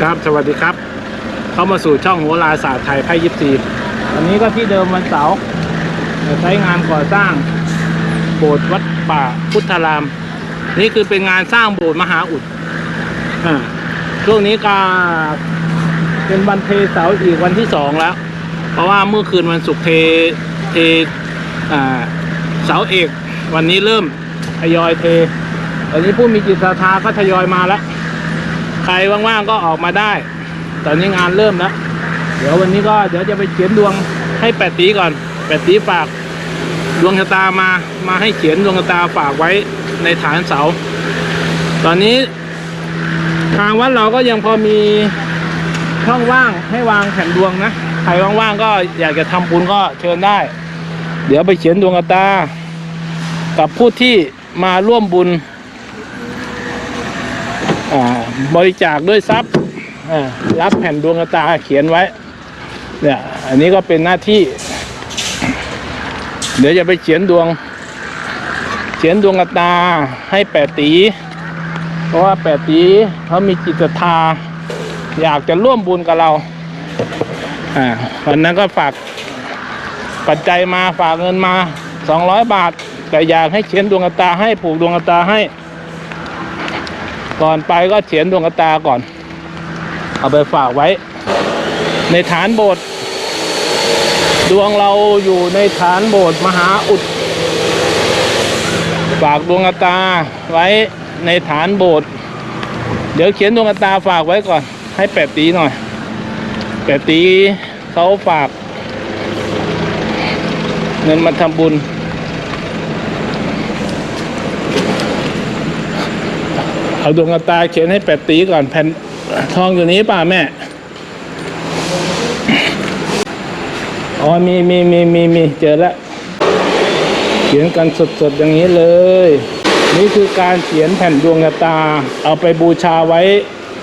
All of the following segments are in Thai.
ครับ สวัสดีครับ เข้ามาสู่ช่องโหราศาสตร์ไทยไพ่ยิปซีวันนี้ก็ที่เดิมวันเสาร์ใช้งานก่อสร้างโบสถ์วัดป่าพุทธาราม นี่คือเป็นงานสร้างโบสถ์มหาอุดอ่าช่วงนี้ก็เป็นวันเทเสาอีกวันที่สองแล้ว เพราะว่าเมื่อคืนวันศุกร์เทเทอ่าเสาเอก วันนี้เริ่มทยอยเทตอนนี้ผู้มีจิตศรัทธาก็ทยอยมาแล้ว ใครว่างๆก็ออกมาได้ ตอนนี้งานเริ่มแล้ว เดี๋ยววันนี้ก็เดี๋ยวจะไปเขียนดวงให้แปดตีก่อน แปดตีฝากดวงชะตามา มาให้เขียนดวงชะตาฝากไว้ในฐานเสา ตอนนี้ ทางวัดเราก็ยังพอมีช่องว่างให้วางแผ่นดวงนะ ใครว่างๆก็อยากจะทำบุญก็เชิญได้ เดี๋ยวไปเขียนดวงชะตา กับผู้ที่มาร่วมบุญ บริจาคด้วยทรัพย์รับแผ่นดวงตาเขียนไว้เนี่ยอันนี้ก็เป็นหน้าที่ เดี๋ยวจะไปเขียนดวง เขียนดวงตาให้แปดตี เพราะว่าแปดตีเขามีจิตศรัทธาอยากจะร่วมบุญกับเราอ่าวันนั้นก็ฝากปัจจัยมาฝากเงินมาสองร้อยบาท แต่อยากให้เขียนดวงตาให้ผูกดวงตาให้ ก่อนไปก็เขียนดวงตาก่อน เอาไปฝากไว้ ในฐานโบสถ์ดวงเราอยู่ในฐานโบสถ์มหาอุด ฝากดวงตาไว้ในฐานโบสถ์เดี๋ยวเขียนดวงตาฝากไว้ก่อน ให้แปดตีหน่อยแปดตีเขาฝาก เงินมาทำบุญ เอาดวงตาเขียนให้แปดตีก่อนแผ่นทองอยู่นี้ป่ะแม่ อ๋อมีมีมีมีมีเจอแล้วเขียนกันสดๆอย่างนี้เลย นี่คือการเขียนแผ่นดวงตา เอาไปบูชาไว้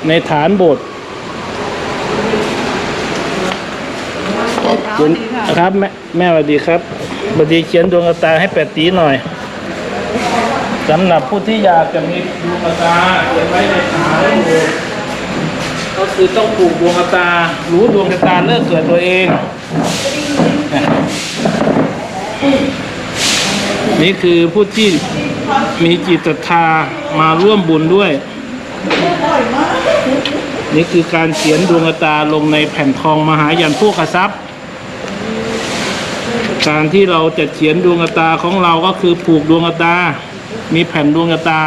ในฐานโบสถ์เขียนครับแม่แม่สวัสดีครับสวัสดีเขียนดวงตาให้แปดตีหน่อย สำหรับผู้ที่อยากจะมีดวงตาเขียนไว้ในฐานโบสถ์ก็คือต้องปลูกดวงตา รู้ดวงตาเลิกเกิดตัวเอง นี่คือผู้ที่มีจิตศรัทธามาร่วมบุญด้วย นี่คือการเขียนดวงตาลงในแผ่นทองมหายันผู้กทรัพย์การที่เราจะเขียนดวงตาของเราก็คือผูกดวงตา มีแผ่นดวงตา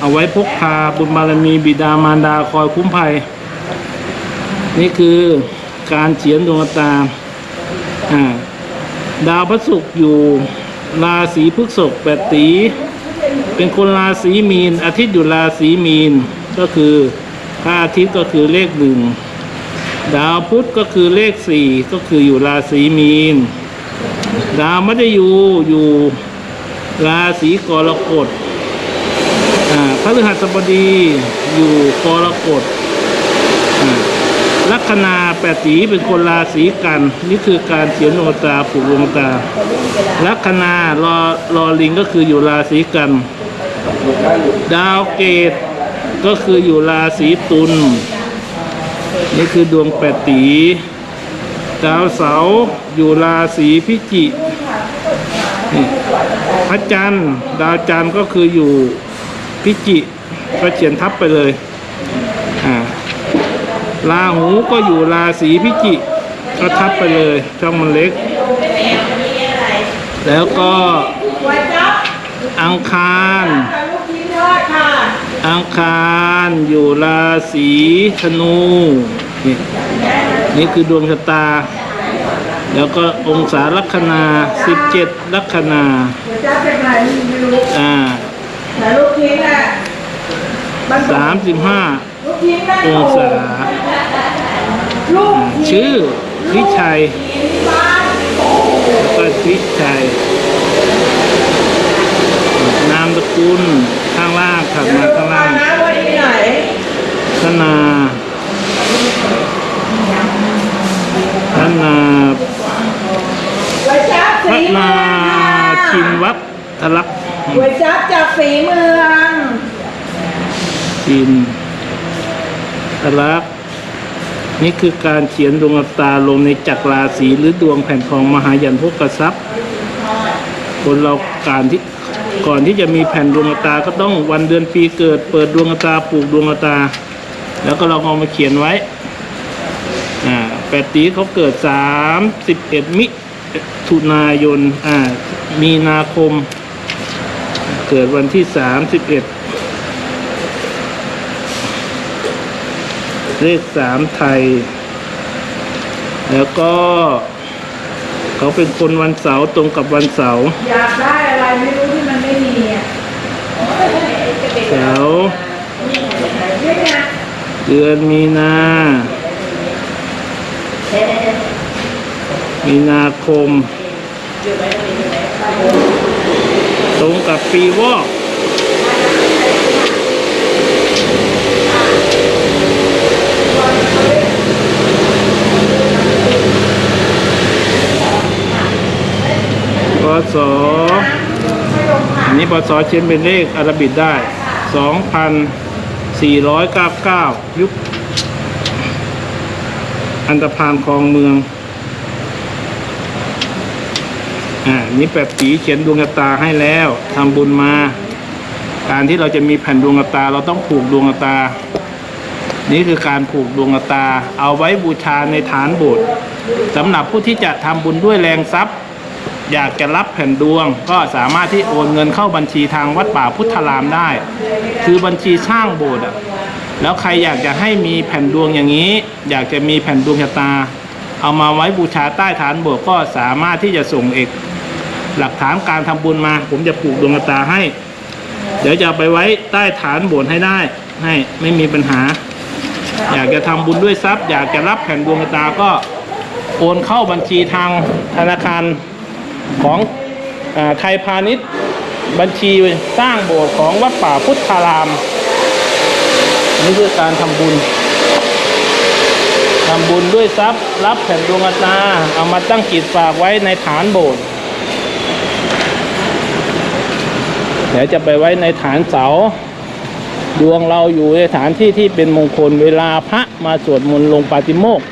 เอาไว้พกพาบุญบารมีบิดามารดาคอยคุ้มภัย นี่คือการเขียนดวงตาดาวพระศุกร์อยู่ราศีพฤษภแปดตี เป็นคนราศีมีน อาทิตย์อยู่ราศีมีน ก็คือพระอาทิตย์ก็คือเลขหนึ่งดาวพุธก็คือเลขสี่ก็คืออยู่ราศีมีน ดาวมัตยูอยู่ ราศีกรกฎพระฤหัสบดีอยู่กรกฎลัคนาแปดสีเป็นคนราศีกัน นี่คือการเขียนดวงตาผูกดวงตา ลัคนารอรอลิงก็คืออยู่ราศีกัน ดาวเกตก็คืออยู่ราศีตุลนี่คือดวงแปดตีดาวเสาอยู่ราศีพิจิ ระจันทร์ดาวจันทร์ก็คืออยู่พิจิก็เขียนทับไปเลยอ่าราหูก็อยู่ราศีพิจิก็ทับไปเลยช่องมันเล็ก แล้วก็อังคารอังคารอยู่ราศีธนูนี่นี่คือดวงชะตา แล้วก็องศาลัคนา 17 ลัคนาอ่าสามสิบห้าองศาชื่อพิชัยก็พิชัยนามตะกูลข้างล่างถัดมาข้างล่างธนาธนา จั๊บพสีระเมืนาองค่ะชินวัฒลักษณ์ก๋วยจั๊บจากสีเมืองชินทลักษณ์นี่คือการเขียนดวงตาลงในจักรราศีหรือดวงแผ่นทองมหายันพกทรัพย์คนเราการที่ก่อนที่จะมีแผ่นดวงตาก็ต้องวันเดือนปีเกิด เปิดดวงตาปลูกดวงตา แล้วก็เราเอามาเขียนไว้อ่าแปดตีเขาเกิดสามสิบเอ็ดมิ ถุนายนอ่ามีนาคม เกิดวันที่สามสิบเอ็ดเลขสามไทย แล้วก็ เขาเป็นคนวันเสาร์ตรงกับวันเสาร์อยากได้อะไรไม่รู้ที่มันไม่มีอะเสาร์นี่ไงเดือนมีนา มีนาคม ตรงกับปีวอกพศอันนี้พศเขียนเป็นเลขอาราบิกได้ 2,499 ยุคอันตรพานคลองเมือง อ่านี่แปดสีเขียนดวงตาให้แล้วทำบุญมา การที่เราจะมีแผ่นดวงตา เราต้องผูกดวงตา นี่คือการผูกดวงตา เอาไว้บูชาในฐานโบสถ์สำหรับผู้ที่จะทำบุญด้วยแรงทรัพย์ อยากจะรับแผ่นดวง ก็สามารถที่โอนเงินเข้าบัญชีทางวัดป่าพุทธรามได้ คือบัญชีสร้างโบสถ์อะแล้วใครอยากจะให้มีแผ่นดวงอย่างนี้ อยากจะมีแผ่นดวงชะตา เอามาไว้บูชาใต้ฐานโบสถ์ก็สามารถที่จะส่งเอก หลักฐานการทำบุญมา ผมจะผูกดวงตาให้ เดี๋ยวจะเอาไปไว้ใต้ฐานโบสถ์ให้ได้ ให้ไม่มีปัญหา อยากจะทำบุญด้วยทรัพย์ อยากจะรับแผ่นดวงตาก็โอนเข้าบัญชีทางธนาคารของอไทยพาณิชย์บัญชีสร้างโบสถ์ของวัดป่าพุทธารามนี่คือการทำบุญทำบุญด้วยทรัพย์ รับแผ่นดวงตาเอามาตั้งจิตฝากไว้ในฐานโบสถ์ เดี๋ยวจะไปไว้ในฐานเสา ดวงเราอยู่ในฐานที่ที่เป็นมงคลเวลาพระมาสวดมนต์ลงปาติโมกข์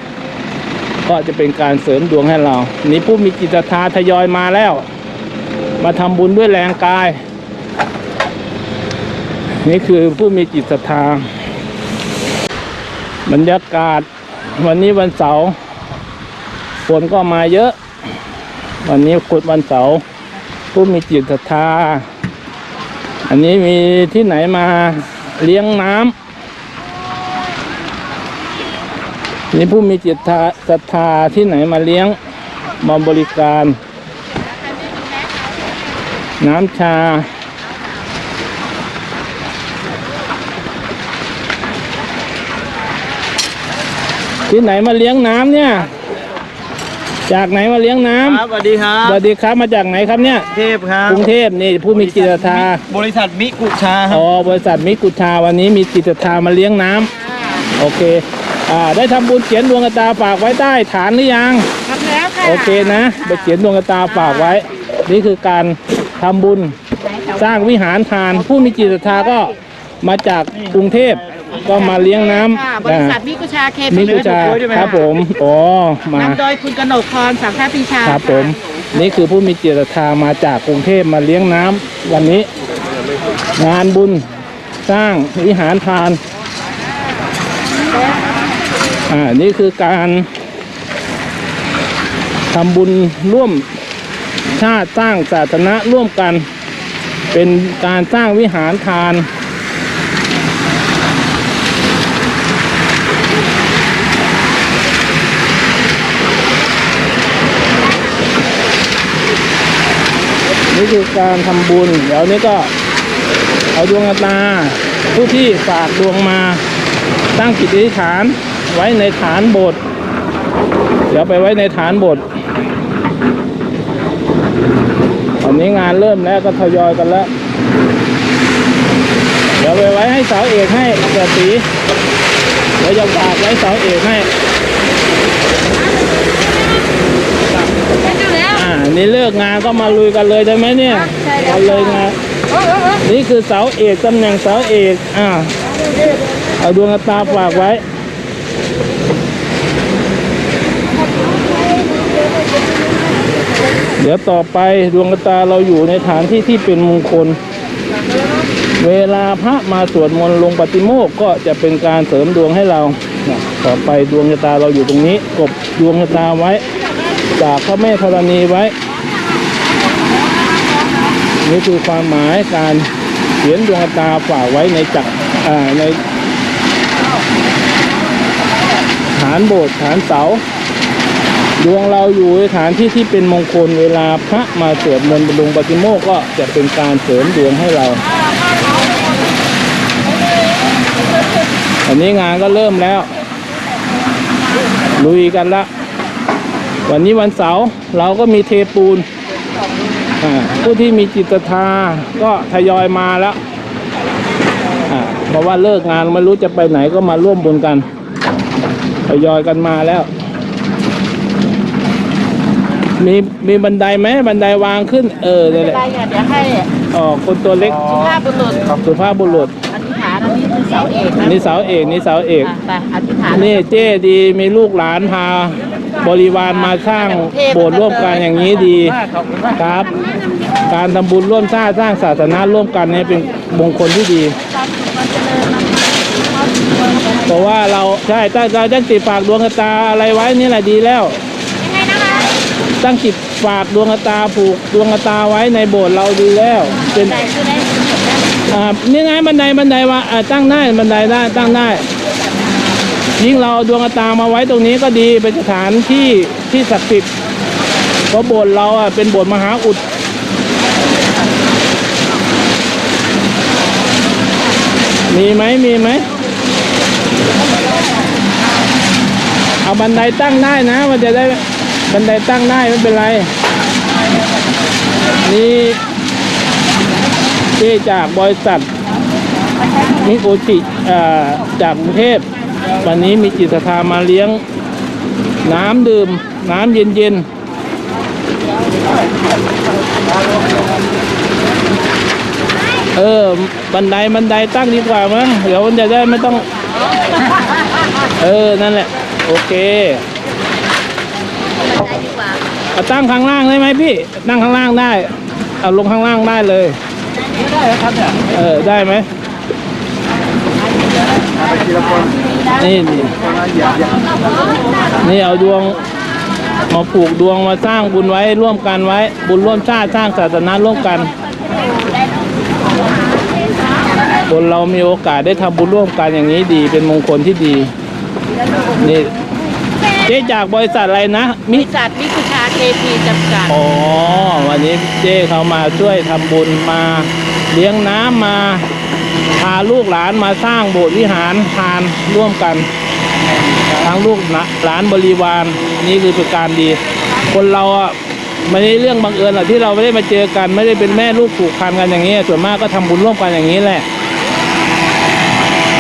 ก็จะเป็นการเสริมดวงให้เรา นี่ผู้มีจิตศรัทธาทยอยมาแล้ว มาทำบุญด้วยแรงกาย นี่คือผู้มีจิตศรัทธาบรรยากาศ วันนี้วันเสาร์ฝนก็มาเยอะ วันนี้คุณวันเสาร์ผู้มีจิตศรัทธา อันนี้มีที่ไหนมาเลี้ยงน้ำนี่ผู้มีจิตศรัทธาที่ไหนมาเลี้ยงมาบริการ น้ำชา ที่ไหนมาเลี้ยงน้ำเนี่ย จากไหนมาเลี้ยงน้ำครับสวัสดีครัสบวัสดีครับมาจากไหนครับเนี่ย เทพครับกรุงเทพนี่ผู้มีจิตศรัทธาบริษัทมิกุชาครัอ๋บอบริษัทมิกุชาวันนี้มีจิตศรัทธามาเลี้ยงน้ำโอเคอ่าได้ทำบุญเขียนดวงตาฝากไว้ใต้ฐานหรือยัง ทำแล้วค่ะโอเคนะไปเขียนดวงตาฝากไว้ นี่คือการทำบุญสร้างวิหารทาน ผู้มีจิตศรัทธาก็มาจากกรุงเทพ ก็มาเลี้ยงน้ค่ะำบริษัทมิกุชาเคอ่ามิกุชาครับผมอ๋อมานำโดยคุณกนกพรสังฆปีชาครับผม นี่คือผู้มีจิตศรัทธามาจากกรุงเทพมาเลี้ยงน้ำวันนี้ งานบุญสร้างวิหารทาน อ่า นี่คือการทำบุญร่วมชาติสร้างศาสนาร่วมกัน เป็นการสร้างวิหารทาน นี่คือการทำบุญ เดี๋ยวนี้ก็เอาดวงตา ผู้ที่ฝากดวงมาตั้งจิตอธิษฐานไว้ในฐานโบสถ์เดี๋ยวไปไว้ในฐานโบสถ์ตอนนี้งานเริ่มแล้วก็ทยอยกันแล้ว เดี๋ยวไปไว้ให้สาวเอกให้เกิดสีเดี๋ยวจะฝากไว้สาวเอกให้ นี่เลิกงานก็มาลุยกันเลยได้ไหมเนี่ยใช่เลยงานนี่คือเสาเอกตำแหน่งเสาเอกอ่าเอาดวงตาฝากไว้เดี๋ยวต่อไปดวงตาเราอยู่ในฐานที่ที่เป็นมงคล เวลาพระมาสวดมนต์ลงปฏิโมกก็จะเป็นการเสริมดวงให้เรา ต่อไปดวงตาเราอยู่ตรงนี้กบดวงตาไว้ จากพระแม่ธรณีไว้ นี่คือความหมายการเขียนดวงตาฝากไว้ในจักรในฐานโบสถ์ฐานเสา ดวงเราอยู่ในฐานที่ที่เป็นมงคลเวลาพระมาสวดมนต์บรรลุปฏิโมกก็จะเป็นการเสริมดวงให้เราอันนี้งานก็เริ่มแล้วลุยกันละ วันนี้วันเสาร์เราก็มีเทปูนอ่าผู้ที่มีจิตศรัทธาก็ทยอยมาแล้วอ่าเพราะว่าเลิกงานไม่รู้จะไปไหนก็มาร่วมบุญกันทยอยกันมาแล้ว มีมีบันไดไหมบันไดวางขึ้น เออนี่นแหอะละไรอะเดี๋ยวให้อ๋อคนตัวเล็กสุภาพบุรุษสุภาพบุรุษอธิษฐานอันนี้คือเสาเอกนะนี่เสาเอกนี่เสาเอกอะไปอธิษฐานนี่เจ้ดีมีลูกหลานพา บริวารมาสร้างโบสถ์ร่วมกันอย่างนี้ดีขอบคุณมากครับ การทำบุญร่วมชาติสร้างศาสนาร่วมกันเนี่ยเป็นมงคลที่ดี เพราะว่าเราใช่ถ้าเราตั้งจิตฝากดวงชะตาอะไรไว้นี่แหละดีแล้วยังไงนะคะตั้งจิตฝากดวงชะตาผูกดวงชะตาไว้ในโบสถ์เราดีแล้ว เป็นใจคือได้อ่านี่ไงบันไดบันไดว่าอ่าตั้งได้บันไดได้ตั้งได้ ยิ่งเราดวงตามาไว้ตรงนี้ก็ดีเป็นสถานที่ที่ศักดิ์สิทธิ์เพราะโบสถ์เราอะเป็นโบสถ์มหาอุดมีไหมมีไหมเอาบันไดตั้งได้นะ มันจะได้บันไดตั้งได้ไม่เป็นไร นี่ที่จากบริษัทมิโอจิอ่อจากกรุงเทพ วันนี้มีจิตศรัทธามาเลี้ยง น้ำดื่ม น้ำเย็นๆ เออ บันไดบันไดตั้งดีกว่ามั้งเดี๋ยวมันจะได้ไม่ต้อง เออ นั่นแหละ โอเคเอาตั้งข้างล่างได้ไหมพี่ตั้งข้างล่างได้เอาลงข้างล่างได้เลย ได้ครับเนี่ยเออ ได้ไหม ไปทีละคนนี่นี่อย่าอย่านี่เอาดวงมาผูกดวงมาสร้างบุญไว้ร่วมกันไว้ บุญร่วมชาติสร้างศาสนาร่วมกัน คนเรามีโอกาสได้ทำบุญร่วมกันอย่างนี้ดี เป็นมงคลที่ดีนี่เจ๊จากบริษัทอะไรนะ มิบริษัทมิคุชาเคพีจำกัดอ๋อวันนี้เจ๊เขามาช่วยทำบุญมา เลี้ยงน้ำมา พาลูกหลานมาสร้างโบสถ์วิหารทานร่วมกัน ทั้งลูกหลานบริวารนี่คือเป็นการดี คนเราอะไม่ได้เรื่องบังเอิญหรอกที่เราไม่ได้มาเจอกัน ไม่ได้เป็นแม่ลูกผูกพันกันอย่างนี้ ส่วนมากก็ทำบุญร่วมกันอย่างนี้แหละ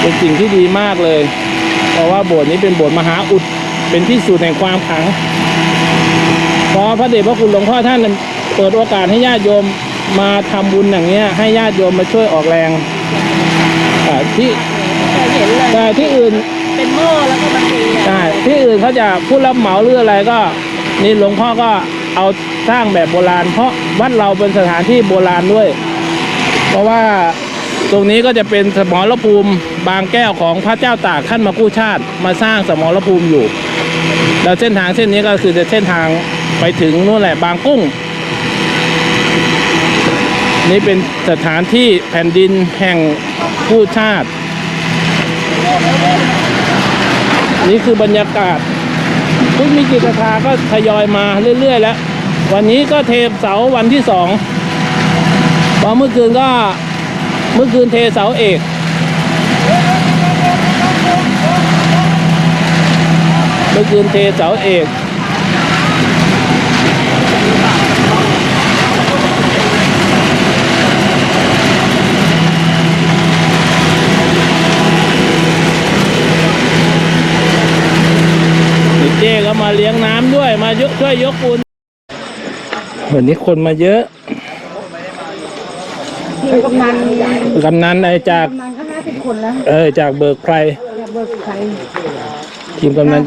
เป็นสิ่งที่ดีมากเลย เพราะว่าโบสถ์นี้เป็นโบสถ์มหาอุดเป็นที่สุดแห่งความขังเพราะพระเดชพระคุณหลวงพ่อท่านเปิดโอกาสให้ญาติโยมมาทำบุญอย่างเงี้ยให้ญาติโยมมาช่วยออกแรง อ่าที่เคยเห็นเลยแต่ที่อื่นเป็นโม่แล้วก็มาตีอะใช่ที่อื่นเขาจะผู้รับเหมาหรืออะไรก็ นี่หลวงพ่อก็เอาสร้างแบบโบราณ เพราะวัดเราเป็นสถานที่โบราณด้วย เพราะว่าตรงนี้ก็จะเป็นสมรภูมิบางแก้วของพระเจ้าตากขั้นมากู้ชาติ มาสร้างสมรภูมิอยู่ แล้วเส้นทางเส้นนี้ก็คือจะเส้นทางไปถึงนู่นแหละบางกุ้ง นี่เป็นสถานที่แผ่นดินแห่งกู้ชาติ นี่คือบรรยากาศผู้มีจิตศรัทาก็ทยอยมาเรื่อย ๆ แล้ว วันนี้ก็เทเสาวันที่สองพอเมื่อคืนก็เมื่อคืนเทเสาเอกเมื่อคืนเทเสาเอก เจ๊ก็มาเลี้ยงน้ำด้วย ยกช่วยยกปูนวันนี้คนมาเยอะกำนันกำนันไอจากกำนันก็ห้าสิบคนแล้วเออจากเบิกไพรเบิกใครทีมกำนัน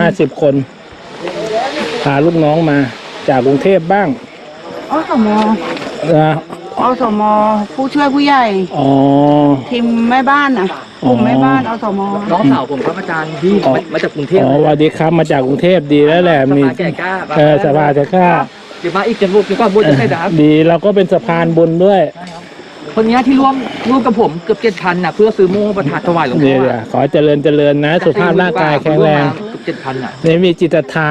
ห้าสิบคนพาลูกน้องมาจากกรุงเทพบ้างอสมนะอสมผู้ช่วยผู้ใหญ่ อ๋อทีมแม่บ้านน่ะ กลุ่มแม่บ้านอสมน้องสาวผมครับอาจารย์ที่มามาจากกรุงเทพอ๋อสวัสดีครับมาจากกรุงเทพดีแล้วแหละมีสภาแก่กล้าเออสภาจะกล้าเดี๋ยวมาอีกจะบุกจะก็บุญจะได้ครับดีเราก็เป็นสะพานบุญด้วยคนนี้ที่ร่วมร่วมกับผมเกือบเจ็ดพันน่ะเพื่อซื้อโม่ประทานถวายหลวงพ่นี่อแหละขอเจริญเจริญนะ สุขภาพร่างกายแข็งแรงเกือบเจ็ดพันอะนี่มีจิตศรัทธา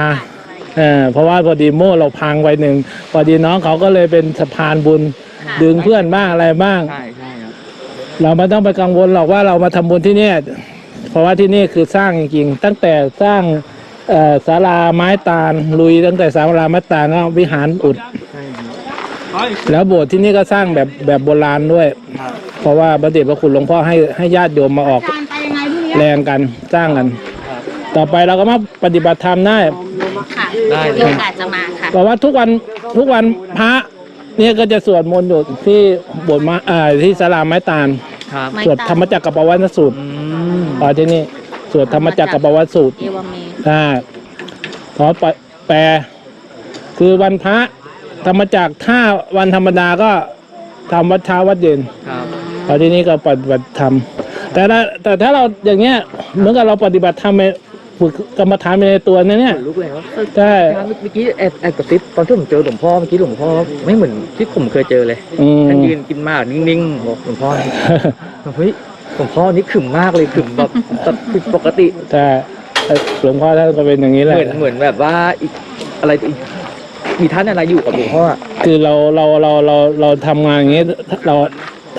เออเพราะว่าพอดีโม่เราพังไปหนึ่งพอดีน้องเขาก็เลยเป็นสะพานบุญดึงเพื่อนบ้างอะไรบ้างใช่ใช่ครับ เราไม่ต้องไปกังวลหรอกว่าเรามาทำบุญที่เนี่ยเพราะว่าที่นี่คือสร้างจริงๆ ตั้งแต่สร้างเอ่อศาลาไม้ตาลลุยตั้งแต่ศาลาไม้ตาลก็วิหารอุดใช่ครับแล้วโบสถ์ที่นี่ก็สร้างแบบแบบโบราณด้วย เพราะว่าพระเดชพระคุณหลวงพ่อให้ให้ญาติโยมมาออกการไปยังไงพรุ่งนี้แรงกันสร้างกัน ต่อไปเราก็มาปฏิบัติธรรมได้ค่ะได้มีโอกาสจะมาค่ะเพราะว่าทุกวันทุกวันพระ เนี่ยก็จะสวดมนต์อยู่ที่โบสถ์มาเอ่อที่ศาลาไม้ตาล ครับไม่สวดธรรมจักรกับปวัตนสูตรอืมตอนที่นี่สวดธรรมจักรกับปวัตนสูตร เอวามีอ่าขอแปล คือวันพระธรรมจักรถ้าวันธรรมดาก็ทำวัดเช้าวัดเย็นครับพอที่นี่ก็ปฏิบัติธรรมแต่ถ้าแต่ถ้าเราอย่างเงี้ยเหมือนกับเราปฏิบัติธรรมไป ฝึกกรรมฐานไปในตัวนั่นเนี่ยลุกเลยครับใช่ เมื่อกี้แอบแอบกระซิบตอนที่ผมเจอหลวงพ่อเมื่อกี้หลวงพ่อไม่เหมือนที่ผมเคยเจอเลยอืม ท่านยืนกินมากนิ่งๆบอกหลวงพ่อเฮ้ยหลวงพ่อนี่ขึมมากเลยขึมแบบแบบผิดปกติแต่หลวงพ่อท่านก็เป็นอย่างนี้แหเหละ มือนเหมือนแบบว่าอีกอะไรอีกมีท่านอะไรอยู่กับหลวงพ่ออะคือเราเราเราเราเราทำงานอย่างนี้ เรา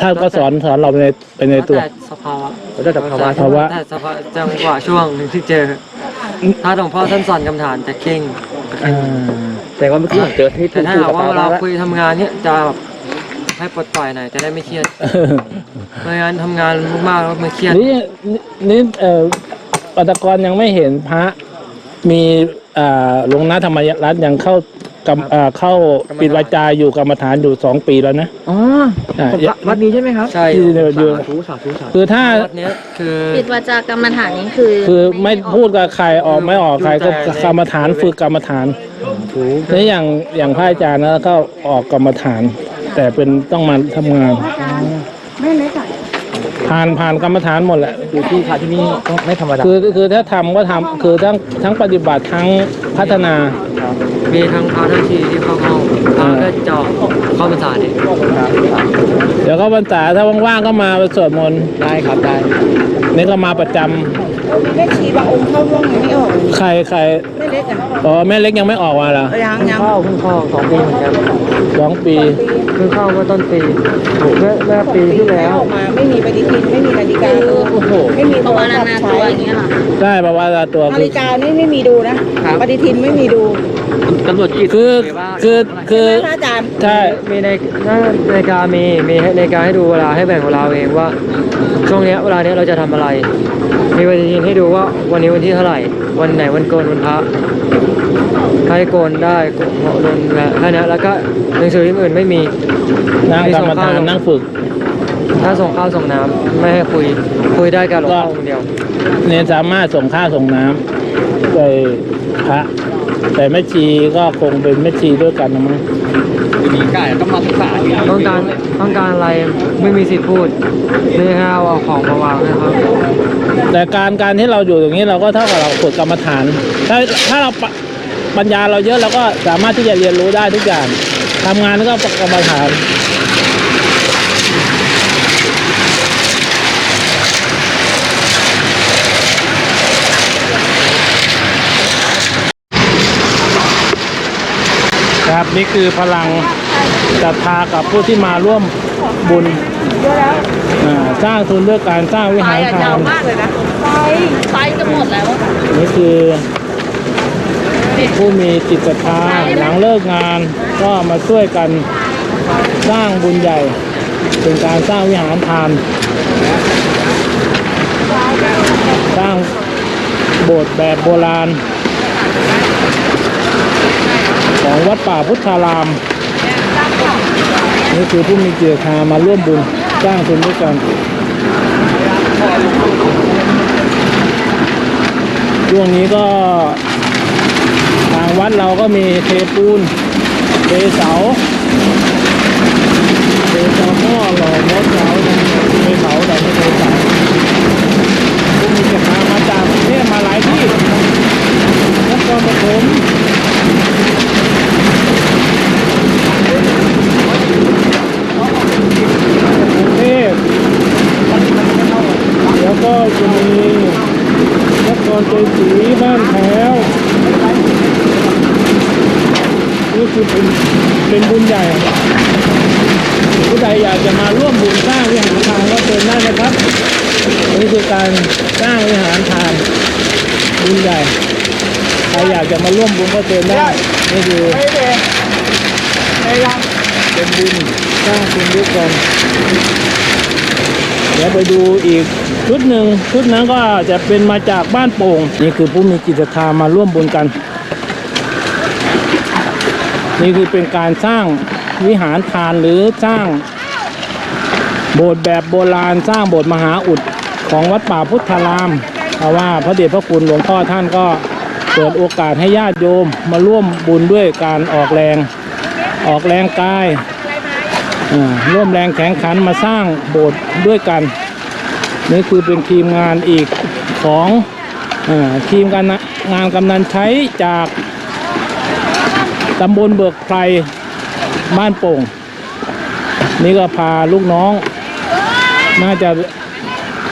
ท่านก็สอนสอนเราไปในไปในตัวแต่สภาวะแล้วแต่ภาวะ ภาวะ แต่สภาวะจังหวะช่วงหนึ่งที่เจอ ถ้าหลวงพ่อท่านสอนกรรมฐานจะเก่งอ่า แต่ว่าเมื่อกี้ผมเจอที่แต่ถ้าถูกหากกับว่าภาเวลาวะแล้วคุยทำงานเนี่ยจะแบบให้ปลดปล่อยหน่อยจะได้ไม่เครียดไม่งั้นทำงานมากๆแล้วมันเครียด นี่นี่นี่เอ่อปัตกรยังไม่เห็นพระ มีอ่าหลวงนาธรรมรัตน์ยังเข้า กรรมอ่าเข้าปิดวาจาอยู่กรรมฐานอยู่สองปีแล้วนะ อ๋ออ่าผมวัดนี้ใช่ไหมครับใช่ที่เดียวอยู่ สาธุสาธุสาธุคือถ้าวัดเนี้ยคือ ปิดวาจากรรมฐานนี้คือคือไม่พูดกับใครออกไม่ออกใครก็อยู่แต่ใน กรรมฐานฝึกกรรมฐานนี่อย่างอย่างพระอาจารย์นะก็ออกกรรมฐาน แต่เป็นต้องมาทำงานแม่เล็กอะผ่านผ่านกรรมฐานหมดแหละ คือที่พระที่นี่ก็ไม่ธรรมดาคือคือถ้าทำก็ทำคือทั้งทั้งปฏิบัติทั้งพัฒนา มีทั้งพระทั้งชีที่เข้าห้องพระก็เจาะเข้าภาษาเนี่ยเดี๋ยวก็บรรษาถ้าว่างๆก็มาสวดมนต์ได้ครับได้นี่ก็มาประจำแม่ชีบางองค์เข้าร่วงยังไม่ออกใครใครแม่เล็กอะอ๋อแม่เล็กยังไม่ออกมาเหรอยังยังเข้าเพิ่งเข้าสองปีเหมือนกันสองปีเพิ่งเข้าเมื่อต้นปีเมื่อเมื่อปีที่แล้วออกมาไม่มีปฏิทินไม่มีนาฬิกาดูโอ้โหไม่มีภาวนานาตัวอย่างเงี้ยเหรอได้ประวัติตัวนาคือฬิกานี่ไม่มีดูนะปฏิทินไม่มีดู ตำรวจจีบคือคือคือใช่ไหมพระอาจารย์ใช่มีในในนาฬิกามีมีให้นาฬิกาให้ดูเวลาให้แบ่งเวลาเองว่า ช่วงเนี้ยเวลาเนี้ยเราจะทำอะไร มีปฏิทินให้ดูว่าวันนี้วันที่เท่าไหร่ วันไหนวันโกนวันพระใครโกนได้เหมาะลนและแค่นี้แล้วก็หนังสืออย่างอื่นไม่มี นั่งกรรมฐานนั่งฝึก ถ้าส่งข้าวส่งน้ำไม่ให้คุยคุยได้กับหลวงพ่อองค์เดียว เนนสามารถส่งข้าวส่งน้ำไปพระ แต่แม่ชีก็คงเป็นแม่ชีด้วยกันนะมั้งมีไก่ก็มาศึกษาที่ต้องการต้องการอะไรไม่มีสิทธิ์พูดนี่ให้เอาเอาของมาวางให้เขาแต่การการที่เราอยู่อย่างนี้เราก็เท่ากับเราฝึกกรรมฐาน ถ้าถ้าเราปะปัญญาเราเยอะเราก็สามารถที่จะเรียนรู้ได้ทุกอย่างทำงานก็กรรมฐาน ครับ นี่คือพลังศรัทธากับผู้ที่มาร่วมบุญอ่าสร้างทุนด้วยการสร้างวิไฟหารอะทายาวนมากเลยนะไฟไฟจะหมดแล้วอะนี่คือผู้มีจิตศรัทธาหลังเลิกงานก็มาช่วยกันสร้างบุญใหญ่ เป็นการสร้างวิหารทาน สร้างโบสถ์แบบโบราณ ของวัดป่าพุทธาราม นี่คือผู้มีจิตศรัทามาร่วมบุญสร้างทุนด้วยกันช่วงนี้ก็ทางวัดเราก็มีเทปูนเทเสาเจอตอหม้อหล่อมดเผาเนี่ยไม่เผาแต่ไม่เคยเผาพวกมีจะหามาจากกรุงเทพมาหลายที่นครปฐมกรุง เทพแล้วก็จะมีนครชัยศรีบ้านแถวนี่คือเป็นเป็นบุญใหญ่ ผู้ใดอยากจะมาร่วมบุญสร้างวิหารทานก็เชิญได้นะครับนี่คือการสร้างวิหารทานบุญใหญ่ใครอยากจะมาร่วมบุญก็เชิญได้นี่คือ เป็นบุญสร้างบุญด้วยกัน เดี๋ยวไปดูอีกชุดหนึ่งชุดนั้นก็จะเป็นมาจากบ้านโป่ง นี่คือผู้มีจิตศรัทธามาร่วมบุญกัน นี่คือเป็นการสร้างวิหารทานหรือสร้าง โบสถ์แบบโบราณสร้างโบสถ์มหาอุดของวัดป่าพุทธาราม เพราะว่าพระเดชพระคุณหลวงพ่อท่านก็เปิดโอกาสให้ญาติโยมมาร่วมบุญด้วยการออกแรง ออกแรงกายอ่าร่วมแรงแข็งขันมาสร้างโบสถ์ด้วยกัน นี่คือเป็นทีมงานอีกของอาทีมการงานกำนันใช้จากตำบลเบิกไพรบ้านโป่ง นี่ก็พาลูกน้อง น่าจะ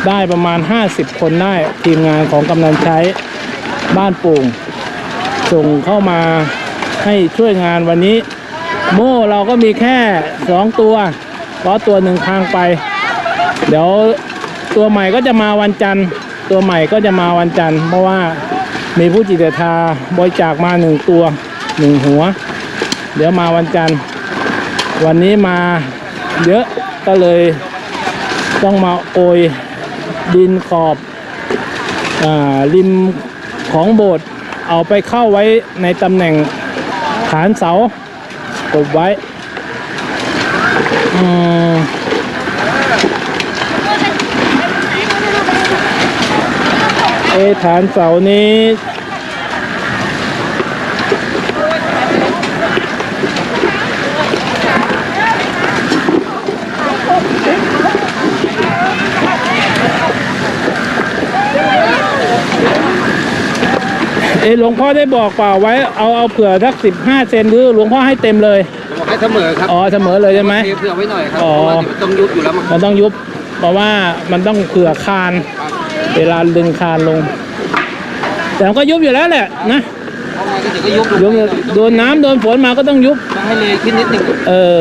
ได้ประมาณ 50 คนได้ทีมงานของกำนันใช้บ้านโป่งส่งเข้ามาให้ช่วยงานวันนี้ โม่เราก็มีแค่สองตัวเพราะตัวหนึ่งทางไป เดี๋ยวตัวใหม่ก็จะมาวันจันทร์ ตัวใหม่ก็จะมาวันจันทร์ เพราะว่ามีผู้จิตศรัทธาบริจาคมาหนึ่งตัวหนึ่งหัว เดี๋ยวมาวันจันทร์ วันนี้มาเยอะก็เลยต้องมาโอยดินขอบอาริมของโบสถ์เอาไปเข้าไว้ในตำแหน่งฐานเสา กบไว้อืมเอฐานเสานี้ เอะหลวงพ่อได้บอกเปล่าไว้เอาเอาเผื่อสักสิบห้าเซนหรือหลวงพ่อให้เต็มเลย บอกให้เสมอครับอ๋อเสมอเลยใช่ไหมเทเผื่อไว้หน่อยครับอ๋อเพราะว่าเดี๋ยวมันต้องยุบอยู่แล้วมันมันต้องยุบ เพราะว่ามันต้องเผื่อคาน เวลาดึงคานลง แต่มันก็ยุบอยู่แล้วแหละนะเพราะว่าเดี๋ยวก็ยุบลงยุบไปหน่อยโดนน้ำโดนฝนมาก็ต้องยุบต้องให้เลยขึ้นนิดหนึ่งเออ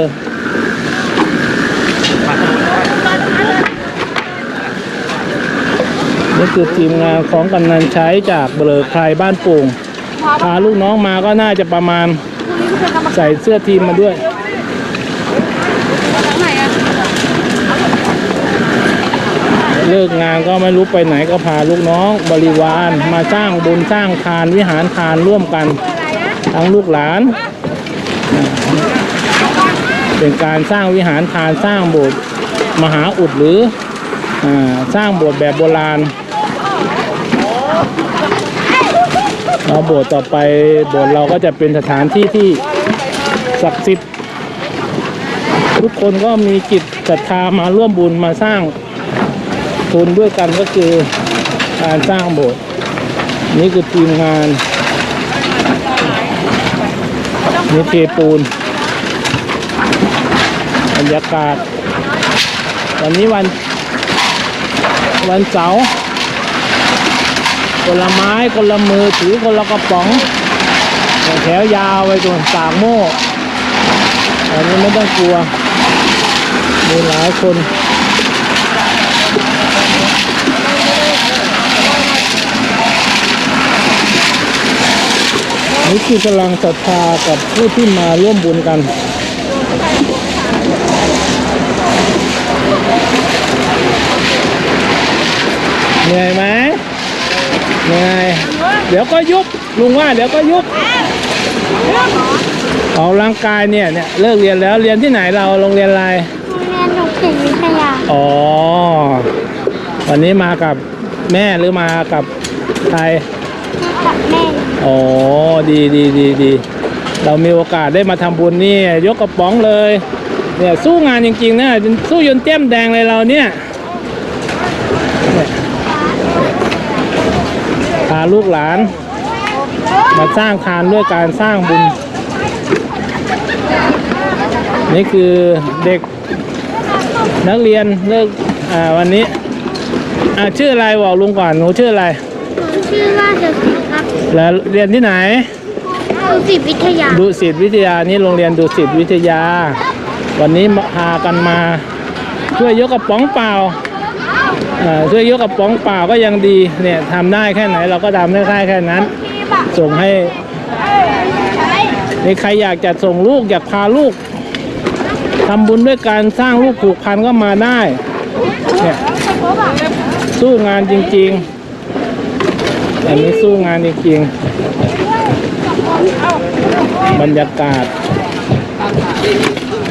นี่คือทีมงานของกำนันใช้จากเบลอใครบ้านโป่งพาลูกน้องมาก็น่าจะประมาณใส่เสื้อทีมมาด้วยเลิกงานก็ไม่รู้ไปไหนก็พาลูกน้องบริวารมาสร้างบุญสร้างทานวิหารทานร่วมกันทั้งลูกหลาน เป็นการสร้างวิหารทานสร้างโบสถ์มหาอุดหรืออาสร้างโบสถ์แบบโบราณ แล้วโบสถ์ต่อไปโบสถ์เราก็จะเป็นสถานที่ที่ศักดิ์สิทธิ์ทุกคนก็มีจิตศรัทธามาร่วมบุญมาสร้างทุนด้วยกันก็คือการสร้างโบสถ์นี่คือทีมงานนี่เทปูนบรรยากาศวันนี้วันวันเสาร์ คนละไม้คนละมือถือคนละกระป๋องแถวยาวไปจนสากโม่อันนี้ไม่ต้องกลัว มีหลายคนนี่คือกำลังศรัทธากับผู้ที่มาร่วมบุญกันเหนื่อยไหม เหนื่อยเดี๋ยวก็ยุบลุงว่าเดี๋ยวก็ยุบออกกำลังกายเนี่ยเนี่ยเลิกเรียนแล้วเรียนที่ไหนเราโรงเรียนอะไรโรงเรียนหนุกศิลป์วิทยาอ๋อวันนี้มากับแม่หรือมากับใครกับแม่อ๋อดีดีดีดีเรามีโอกาสได้มาทำบุญนี่ยกกระป๋องเลยเนี่ยสู้งานจริงๆนะสู้จนเต้มแดงเลยเราเนี่ยเนี่ยพา ลูกหลาน มาสร้างทานด้วยการสร้างบุญ นี่คือเด็กนักเรียนเลิกอ่าวันนี้อ่าชื่ออะไรบอกลุงก่อนหนูชื่ออะไรผมชื่อว่าเดสิครับแล้วเรียนที่ไหนดูสิตวิทยา ดุสิตวิทยานี่โรงเรียนดุสิตวิทยา วันนี้มาพากันมาช่วยยกกระป๋องเปล่าอ่า ช่วยยกกระป๋องเปล่าก็ยังดีเนี่ยทำได้แค่ไหนเราก็ทำได้แค่แค่นั้น ส่งให้ในใครอยากจะส่งลูกอยากพาลูกทำบุญด้วยการสร้างลูกผูกพันก็มาได้เนี่ยสู้งานจริงๆ อันนี้สู้งานจริงๆ บรรยากาศ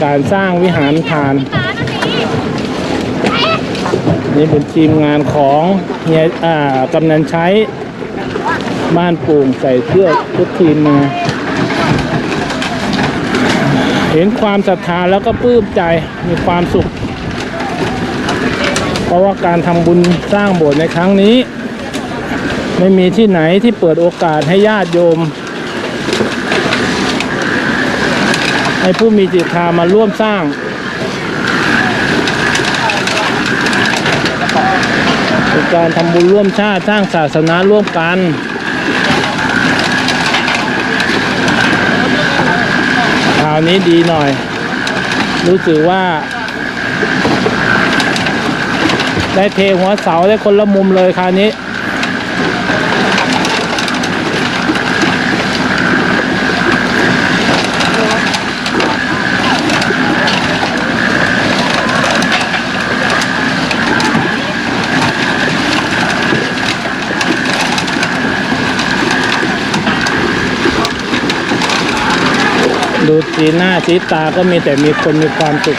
การสร้างวิหารทาน นี่เป็นทีมงานของเฮียอ่ากำนันใช้บ้านปูงใส่เสื้อทุกทีมมาเห็นความศรัทธาแล้วก็ปลื้มใจมีความสุข เพราะว่าการทำบุญสร้างโบสถ์ในครั้งนี้ ไม่มีที่ไหนที่เปิดโอกาสให้ญาติโยม ให้ผู้มีจิตธรรมมาร่วมสร้าง เป็นการทำบุญร่วมชาติสร้างศาสนาร่วมกันคราวนี้ดีหน่อย รู้สึกว่า ได้เทหัวเสาได้คนละมุมเลยคราวนี้ ดู สีหน้าสีตาก็มีแต่มีคนมีความสุข